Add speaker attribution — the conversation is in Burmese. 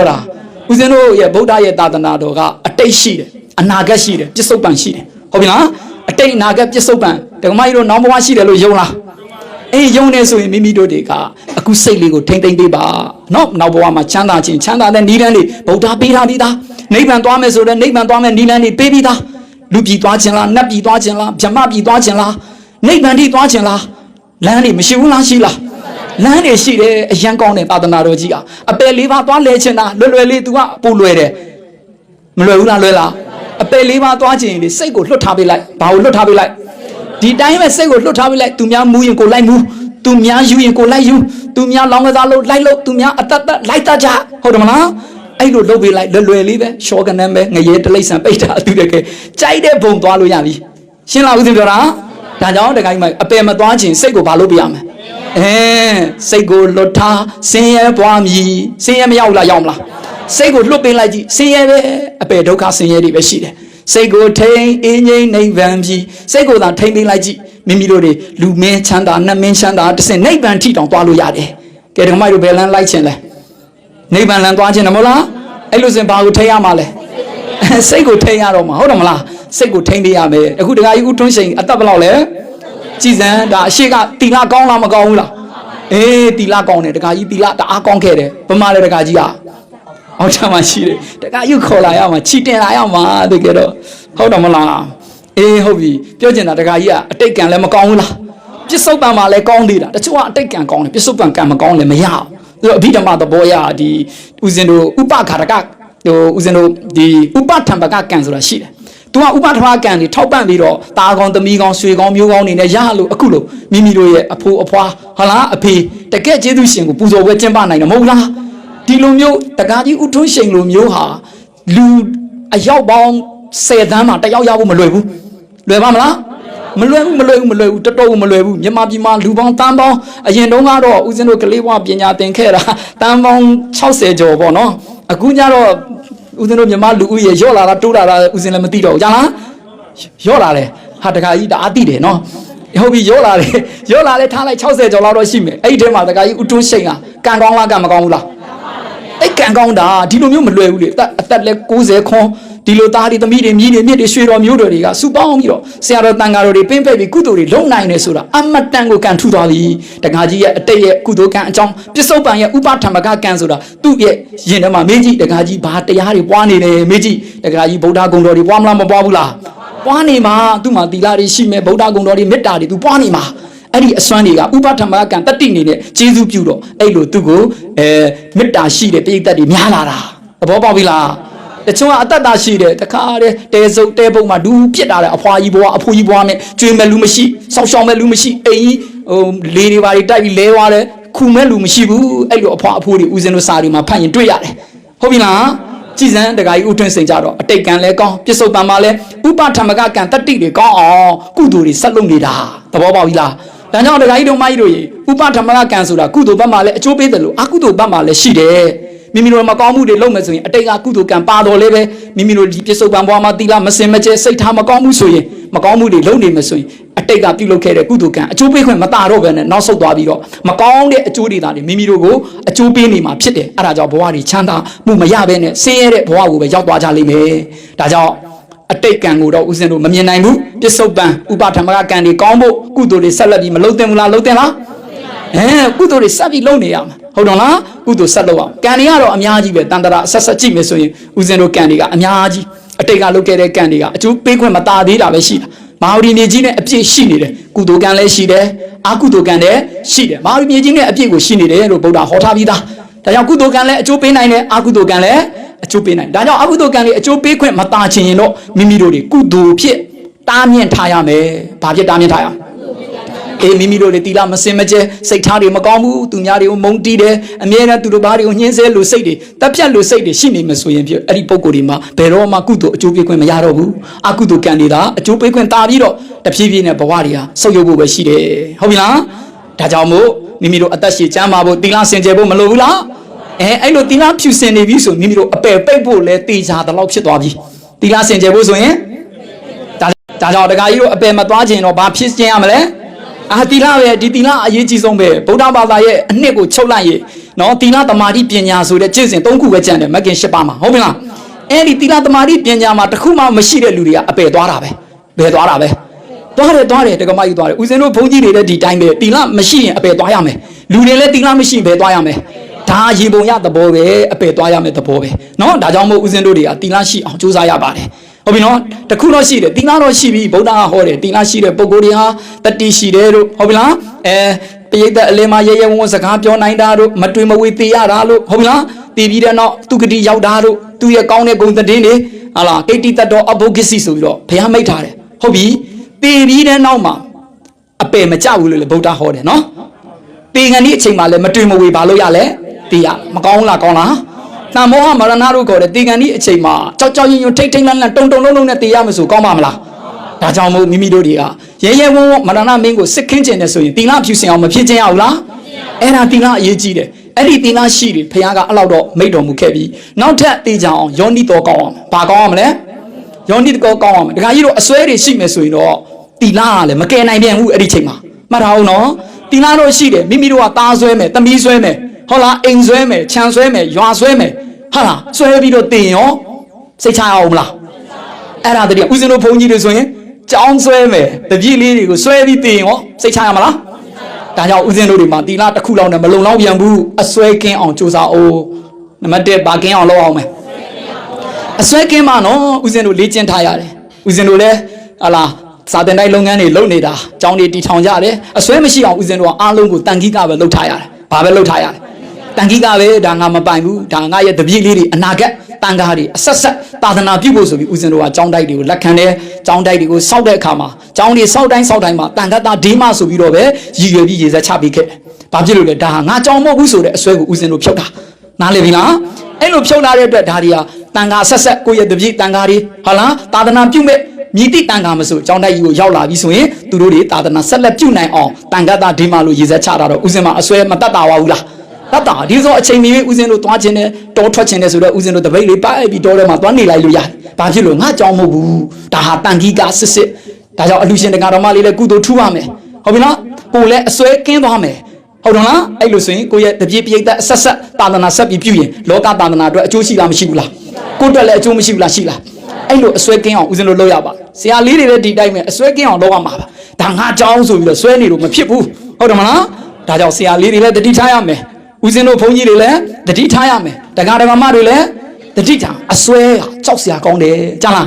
Speaker 1: ဟုတ်လားဦးဇင်းတို့ရဲ့ဗုဒ္ဓရဲ့သာသနာတော်ကအတိတ်ရှိတယ်အနာဂတ်ရှိတယ်ပြစ္ဆုတ်ပံရှိတယ်ဟုတ်ပြီလားအတိတ်အနာဂတ်ပြစ္ဆုတ်ပံဓမ္မကြီးတို့နောင်ဘဝရှိတယ်လို့ယုံလားအေးယုံနေဆိုရင်မိမိတို့တွေကအခုစိတ်လေးကိုထိမ့်သိမ့်ပေးပါနော်နောက်ဘဝမှာချမ်းသာခြင်းချမ်းသာတဲ့နိဗ္ဗာန်လေးဗုဒ္ဓပေးထားပြီးသားနိဗ္ဗာန်သွားမယ်ဆိုတော့နိဗ္ဗာန်သွားမယ်နိဗ္ဗာန်လေးပေးပြီးသားလူပြည်သွားခြင်းလားနတ်ပြည်သွားခြင်းလားဗြဟ္မပြည်သွားခြင်းလားနိဗ္ဗာန်ထိသွားခြင်းလားလမ်းတွေမရှိဘူးလားရှိလား လမ်းတွေရှိတယ်အရန်ကောင်းတဲ့သာသနာတော်ကြီးကအပယ်လေးပါးသွားလဲချင်တာလွယ်လွယ်လေး तू ကပို့လွယ်တယ်မလွယ်ဘူးလားလွယ်လားအပယ်လေးပါးသွားချင်ရင်လေစိတ်ကိုလွတ်ထားပေးလိုက်ဘာကိုလွတ်ထားပေးလိုက်ဒီတိုင်းပဲစိတ်ကိုလွတ်ထားပေးလိုက်သူများမူရင်ကိုလိုက်မူသူများယူရင်ကိုလိုက်ယူသူများလောင်းကစားလို့လိုက်လို့သူများအတတ်တတ်လိုက်တတ်ကြဟုတ်တယ်မလားအဲ့လိုလုပ်ပေးလိုက်လွယ်လွယ်လေးပဲရှော့ကနေပဲငရဲတလိမ့်ဆန်ပိတ်တာသူတကယ်ကြိုက်တဲ့ဘုံသွားလို့ရပြီရှင်းလားဦးသိပြောတာဒါကြောင့်တခါကြီးမအပယ်မသွားခြင်းစိတ်ကိုဘာလုပ်ပေးရမလဲ အဲစိတ်ကိုလွတ်ထားဆင်းရဲပွားမည်ဆင်းရဲမရောက်လားရောက်မလားစိတ်ကိုလွတ်ပေးလိုက်ကြည့်ဆင်းရဲပဲအပေဒုက္ခဆင်းရဲတွေပဲရှိတယ်စိတ်ကိုထိန်အင်းငိမ့်နိဗ္ဗာန်ပြီစိတ်ကိုသာထိန်ပေးလိုက်ကြည့်မိမိတို့တွေလူမင်းချမ်းသာနတ်မင်းချမ်းသာတစ်စင်နိဗ္ဗာန်ထိတောင်သွားလို့ရတယ်ကဲဒီမိုက်တို့ဘယ်လန်းလိုက်ခြင်းလဲနိဗ္ဗာန်လန်းသွားခြင်းတယ်မဟုတ်လားအဲ့လိုစင်ဘာကိုထိန်ရမှာလဲစိတ်ကိုထိန်ရတော့မှာဟုတ်တယ်မလားစိတ်ကိုထိန်ပေးရမယ်အခုတခါကြီးဦးထွန်းရှိန်အသက်ဘယ်လောက်လဲ ကြည်စံဒါအရှိကတီလာကောင်းလားမကောင်းဘူးလားအေးတီလာကောင်းတယ်တခါကြီးတီလာတအားကောင်းခဲ့တယ်ဘမလဲတခါကြီးอ่ะအောက်ချမ်းမရှိတယ်တခါကြီးခေါ်လာရမှာချီတင်လာရမှာတကယ်တော့ဟုတ်တော့မလားအေးဟုတ်ပြီပြောချင်တာတခါကြီးอ่ะအတိတ်ကံလည်းမကောင်းဘူးလားပြစ္ဆုတ်ပံမှာလည်းကောင်းသေးတာတချို့ကအတိတ်ကံကောင်းတယ်ပြစ္ဆုတ်ပံကံမကောင်းလည်းမရဘူးသူအဘိဓမ္မာသဘောရဒီဦးဇင်းတို့ဥပခါရကဟိုဦးဇင်းတို့ဒီဥပထံပကကံဆိုတာရှိတယ် तू ကဥပထမကံတွေထောက်ပံ့ပြီးတော့ตาကောင်းသမီးကောင်းဆွေကောင်းမျိုးကောင်းနေနဲ့ရလို့အခုလို့မိမိတို့ရဲ့အဖိုးအဖွားဟုတ်လားအဖေတကယ်ကျေးဇူးရှင်ကိုပူဇော်ပွဲကျင်းပနိုင်တယ်မဟုတ်လားဒီလိုမျိုးတကားကြီးဥထွန်းရှိန်လိုမျိုးဟာလူအယောက်ပေါင်း10သန်းမှာတယောက်ရဖို့မလွယ်ဘူးလွယ်ပါမလားမလွယ်ဘူးမလွယ်ဘူးမလွယ်ဘူးတော်တော်မလွယ်ဘူးမြန်မာပြည်မှာလူပေါင်းတန်းပေါင်းအရင်တုန်းကတော့ဦးဇင်းတို့ကလေးဘဝပညာသင်ခဲ့တာတန်းပေါင်း60ကျော်ပေါ့နော်အခုကျတော့ ဦးဇင်းတို့မြန်မာလူဦးရေရော့လာတာတိုးလာတာဦးဇင်းလည်းမသိတော့ဘူးကြားလားရော့လာတယ်ဟာတခါကြီးတအားသိတယ်နော်ဟုတ်ပြီရော့လာတယ်ရော့လာလဲထားလိုက်60ကျော်လောက်တော့ရှိမယ်အဲ့ဒီထဲမှာတခါကြီးဦးတွန်းရှိန်ကကံကောင်းလားကံမကောင်းဘူးလားအဲ့ကံကောင်းတာဒီလိုမျိုးမလွယ်ဘူးလေအသက်အသက်လဲ60ခွန် ဒီလိုသားတွေသမီးတွေမြည်တွေမြစ်တွေရွှေတော်မျိုးတော်တွေကစူပေါင်းပြီးတော့ဆရာတော်တန်ဃာတော်တွေပင်းပက်ပြီးကုသိုလ်တွေလုံနိုင်တယ်ဆိုတာအမတ်တန်ကိုကံထူသွားပြီတခါကြီးရဲ့အတိတ်ရဲ့ကုသိုလ်ကံအကြောင်းပစ္စုပန်ရဲ့ဥပထမကကံဆိုတာသူ့ရဲ့ရင်ထဲမှာမင်းကြီးတခါကြီးဘာတရားတွေပွားနေတယ်မင်းကြီးတခါကြီးဗုဒ္ဓဂုံတော်တွေပွားမလားမပွားဘူးလားပွားနေမှာသူ့မှာသီလတွေရှိမယ်ဗုဒ္ဓဂုံတော်တွေမေတ္တာတွေသူပွားနေမှာအဲ့ဒီအစွမ်းတွေကဥပထမကံတတိနေနဲ့ကျေးဇူးပြုတော့အဲ့လိုသူ့ကိုအဲမေတ္တာရှိတဲ့ပိဋကတ်တွေများလာတာသဘောပေါက်ပြီလား တချို့ကအတ္တတာရှိတယ်တခါတည်းတဲစုပ်တဲပုံမှာဒူးပြစ်တာတယ်အဖွာကြီးဘွားအဖိုးကြီးဘွားနဲ့ကျွေးမဲ့လူမရှိစောက်ရှောင်မဲ့လူမရှိအိမ်ကြီးဟိုလေတွေပါတွေတိုက်ပြီးလဲသွားတယ်ခုမဲ့လူမရှိဘူးအဲ့လိုအဖွာအဖိုးတွေဦးဇင်းတို့စာတွေမှာဖတ်ရင်တွေ့ရတယ်ဟုတ်ပြီလားကြည်စံတခါကြီးဥထွန်းစိန်ကြတော့အတိတ်ကံလဲကောင်းပြစ္ဆုတ်ပံမှာလဲဥပထမကကံတတ္တိတွေကောင်းအောင်ကုသိုလ်တွေဆက်လုပ်နေတာသဘောပေါက်ပြီလားဒါကြောင့်တခါကြီးတို့မကြီးတို့ရေဥပထမကကံဆိုတာကုသိုလ်ဘက်မှာလဲအကျိုးပေးတယ်လို့အကုသိုလ်ဘက်မှာလဲရှိတယ် မိမိတို့မကောင်းမှုတွေလုပ်မယ်ဆိုရင်အတိတ်ကကုသိုလ်ကံပါတော်လည်းပဲမိမိတို့ဒီပြစ္ဆုတ်ပံဘွားမှာတိလာမစင်မကျဲစိတ်ထားမကောင်းမှုဆိုရင်မကောင်းမှုတွေလုပ်နေမယ်ဆိုရင်အတိတ်ကပြုလုပ်ခဲ့တဲ့ကုသိုလ်ကံအကျိုးပေးခွင့်မတာတော့ဘဲနဲ့နောက်ဆုတ်သွားပြီးတော့မကောင်းတဲ့အကျိုးတွေသာတွေမိမိတို့ကိုအကျိုးပေးနေမှာဖြစ်တယ်အဲ့ဒါကြောင့်ဘဝတွေချမ်းသာမှုမရဘဲနဲ့ဆင်းရဲတဲ့ဘဝကိုပဲရောက်သွားကြလိမ့်မယ်ဒါကြောင့်အတိတ်ကံကိုတော့ဦးဇင်းတို့မမြင်နိုင်ဘူးပြစ္ဆုတ်ပံဥပထမကကံတွေကောင်းဖို့ကုသိုလ်တွေဆက်လက်ပြီးမလုပ်သင့်ဘူးလားလုပ်သင့်လားအဲကုသိုလ်တွေဆက်ပြီးလုပ်နေရမှာ ဟုတ်တော့လားကုသိုလ်ဆက်လုပ်အောင်ကံတွေကတော့အများကြီးပဲတန်တရာဆက်ဆက်ကြည့်မယ်ဆိုရင်ဦးဇင်းတို့ကံတွေကအများကြီးအတိတ်ကလုပ်ခဲ့တဲ့ကံတွေကအကျိုးပေးခွင့်မတာသေးတာပဲရှိတာမာဝတီနေကြီးနဲ့အပြည့်ရှိနေတယ်ကုသိုလ်ကံလည်းရှိတယ်အကုသိုလ်ကံလည်းရှိတယ်မာဝတီနေကြီးနဲ့အပြည့်ကိုရှိနေတယ်လို့ဗုဒ္ဓဟောထားပြီးသားဒါကြောင့်ကုသိုလ်ကံလည်းအကျိုးပေးနိုင်တယ်အကုသိုလ်ကံလည်းအကျိုးပေးနိုင်ဒါကြောင့်အကုသိုလ်ကံလေးအကျိုးပေးခွင့်မတာချင်ရင်တော့မိမိတို့တွေကုသိုလ်ဖြစ်တားမြင့်ထားရမယ်ဘာဖြစ်တားမြင့်ထားရလဲ အေးမိမိတို့တွေတီလာမစင်မကျဲစိတ်ထားတွေမကောင်းဘူးသူများတွေကိုမုန်းတီးတယ်အမြဲတမ်းသူတို့ဘာတွေကိုညှင်းဆဲလို့စိတ်တွေတက်ပြတ်လို့စိတ်တွေရှိနေမှဆိုရင်ဖြစ်အဲ့ဒီပုံကိုယ်တွေမှာဘယ်တော့မှကုသိုလ်အကျိုးပေးခွင့်မရတော့ဘူးအကုသိုလ်ကံတွေသာအကျိုးပေးခွင့်တာပြီးတော့တဖြည်းဖြည်းနဲ့ဘဝတွေဟာဆုပ်ယုပ်ဖို့ပဲရှိတယ်ဟုတ်ပြီလားဒါကြောင့်မို့မိမိတို့အသက်ရှည်ကျမ်းမာဖို့တီလာစင်ကြယ်ဖို့မလိုဘူးလားအဲအဲ့လိုတီလာဖြူစင်နေပြီဆိုမိမိတို့အပယ်ပိတ်ဖို့လဲတေချာတလောက်ဖြစ်သွားပြီတီလာစင်ကြယ်ဖို့ဆိုရင်ဒါဒါကြောင့်တခါကြီးတို့အပယ်မသွားခြင်းတော့ဘာဖြစ်ခြင်းရမလဲ အာတီလာပဲဒီတီလာအရေးကြီးဆုံးပဲဗုဒ္ဓဘာသာရဲ့အနှစ်ကိုချုပ်လိုက်ရင်နော်တီလာတမာတိပညာဆိုတဲ့ကျင့်စဉ်၃ခုပဲကြံတယ်မကင်၈ပါးမှာဟုတ်မလားအဲ့ဒီတီလာတမာတိပညာမှာတစ်ခုမှမရှိတဲ့လူတွေကအပယ်သွားတာပဲဘယ်သွားတာပဲသွားတယ်သွားတယ်တက္ကမကြီးသွားတယ်ဦးဇင်းတို့ဘုန်းကြီးတွေလည်းဒီတိုင်းပဲတီလာမရှိရင်အပယ်သွားရမယ်လူတွေလည်းတီလာမရှိရင်ဘယ်သွားရမယ်ဒါရေပုံရသဘောပဲအပယ်သွားရမယ်သဘောပဲเนาะဒါကြောင့်မို့ဦးဇင်းတို့တွေကတီလာရှိအောင်ကြိုးစားရပါတယ် ဟုတ်ပြီနော်တခုတော့ရှိတယ်တီလာတော့ရှိပြီဗုဒ္ဓကဟောတယ်တီလာရှိတဲ့ပုဂ္ဂိုလ်တွေဟာတတိရှိတယ်တို့ဟုတ်ပြီလားအဲပရိသတ်အလင်းမှာရဲရဲဝံ့ဝံ့စကားပြောနိုင်တာတို့မတွေ့မဝေသေးရတာလို့ဟုတ်ပြီလားတည်ပြီးတဲ့နောက်သူဂတိရောက်တာတို့သူရဲ့ကောင်းတဲ့ဂုဏ်သတင်းတွေဟာလားကိတ္တိတတော်အဘုဂစ္စည်းဆိုပြီးတော့ဘုရားမိတ်ထားတယ်ဟုတ်ပြီတည်ပြီးတဲ့နောက်မှာအပယ်မကြဘူးလို့လေဗုဒ္ဓဟောတယ်နော်တေငံဒီအချိန်မှာလည်းမတွေ့မဝေပါလို့ရလဲတေးရမကောင်းလားကောင်းလား တန်မောဟမရဏတို့ခေါ်တဲ့တေငံဒီအချိန်မှာကြောက်ကြောက်ရွံ့ရွံ့ထိတ်ထိတ်လန့်လန့်တုံတုံလုံးလုံးနဲ့တေးရမယ်ဆိုကောင်းပါမလားဒါကြောင့်မို့မိမိတို့တွေကရဲရဲဝံ့ဝံ့မရဏမင်းကိုစစ်ခင်းကျင်တယ်ဆိုရင်တီလာဖြူစင်အောင်မဖြစ်ခြင်းရဘူးလားအဲ့ဒါတီလာအရေးကြီးတယ်အဲ့ဒီတီလာရှိတယ်ဖခင်ကအလောက်တော့မိတ်တော်မူခဲ့ပြီးနောက်ထပ်တေးကြအောင်ယောနိတော်ကောင်းအောင်ဘာကောင်းအောင်မလဲယောနိတော်ကောင်းအောင်ဒကာကြီးတို့အစွဲတွေရှိမယ်ဆိုရင်တော့တီလာကလည်းမကယ်နိုင်ပြန်ဘူးအဲ့ဒီချိန်မှာမှတ်ထားအောင်နော်တီလာတော့ရှိတယ်မိမိတို့ကသားဆွဲမယ်တမီးဆွဲမယ် ဟုတ်လားအိမ်ဆွဲမယ်ခြံဆွဲမယ်ရွာဆွဲမယ်ဟာလားဆွဲပြီးတော့တင်ရောစိတ်ချရအောင်မလားအဲ့ဒါတည်းဦးဇင်းတို့ဘုန်းကြီးတွေဆိုရင်ကြောင်းဆွဲမယ်တပြည့်လေးတွေကိုဆွဲပြီးတင်ရောစိတ်ချရမလားဒါကြောင့်ဦးဇင်းတို့တွေမှာတီလာတစ်ခုလောက်နဲ့မလုံလောက်ပြန်ဘူးအစွဲကင်းအောင်ကြိုးစားအောင်နံပါတ်1ဘာကင်းအောင်လုပ်အောင်မယ်အစွဲကင်းမှနော်ဦးဇင်းတို့လေ့ကျင့်ထားရတယ်ဦးဇင်းတို့လည်းဟာလားစာတင်တိုင်းလုပ်ငန်းတွေလုပ်နေတာကြောင်းတွေတီထောင်ကြတယ်အစွဲမရှိအောင်ဦးဇင်းတို့ကအားလုံးကိုတန်ခိကပဲလုပ်ထားရတယ်ဘာပဲလုပ်ထားရတယ် တန်ခိကပဲဒါငါမပိုင်ဘူးဒါငါရဲ့တပြည့်လေးတွေအနာဂတ်တန်ခါတွေအဆက်ဆက်သာသနာပြုဖို့ဆိုပြီးဦးဇင်းတို့ကကြောင်းတိုက်တွေကိုလက်ခံတယ်ကြောင်းတိုက်တွေကိုစောက်တဲ့အခါမှာကြောင်းတွေစောက်တိုင်းစောက်တိုင်းမှာတန်ခါတာဒေးမဆိုပြီးတော့ပဲရည်ရွယ်ပြီးရေစက်ချပေးခဲ့တယ်ဘာဖြစ်လို့လဲဒါဟာငါကြောင်းမဟုတ်ဘူးဆိုတဲ့အစွဲကိုဦးဇင်းတို့ဖြုတ်တာနားလည်ပြီလားအဲ့လိုဖြုတ်လာတဲ့အတွက်ဒါတွေဟာတန်ခါဆက်ဆက်ကိုယ့်ရဲ့တပြည့်တန်ခါတွေဟာလားသာသနာပြုမဲ့မြည်တိတန်ခါမဆိုကြောင်းတိုက်ကြီးကိုရောက်လာပြီဆိုရင်သူတို့တွေသာသနာဆက်လက်ပြုနိုင်အောင်တန်ခါတာဒေးမလို့ရေစက်ချတာတော့ဦးဇင်းမအစွဲမတတ်တာပါဘူးလား တတ်တာဒီဆိုအချိန်မီဦးဇင်းတို့သွားခြင်းနဲ့တောထွက်ခြင်းနဲ့ဆိုတော့ဦးဇင်းတို့တပိတ်လေးပိုက်ပြီးတောထဲမှာသွားနေလိုက်လို့ရတယ်။ဘာဖြစ်လို့ငါကြောင်းမဟုတ်ဘူး။ဒါဟာတန်ကြီးကစစ်စစ်ဒါကြောင့်အလူရှင်တက္ကတော်မလေးလည်းကုသိုလ်ထူပါမယ်။ဟုတ်ပြီနော်။ကိုလည်းအစွဲကင်းသွားမယ်။ဟုတ်တယ်လား။အဲ့လိုဆိုရင်ကိုရဲ့တပြေပိဋကတ်အဆက်ဆက်သာသနာဆက်ပြီးပြုရင်လောကသာသနာအတွက်အကျိုးရှိလားမရှိဘူးလား။ကိုအတွက်လည်းအကျိုးမရှိဘူးလားရှိလား။အဲ့လိုအစွဲကင်းအောင်ဦးဇင်းတို့လုပ်ရပါဆရာလေးတွေလည်းဒီတိုင်းပဲအစွဲကင်းအောင်လုပ်ရမှာပါ။ဒါငါကြောင်းဆိုပြီးတော့စွဲနေလို့မဖြစ်ဘူး။ဟုတ်တယ်မလား။ဒါကြောင့်ဆရာလေးတွေလည်းတတိထားရမယ်။ ဦးဇင်းတို့ဘုန်းကြီးတွေလည်းတတိထားရမယ်တက္ကရာဓမ္မတွေလည်းတတိထားအစွဲကြောက်စရာကောင်းတယ်ကြားလား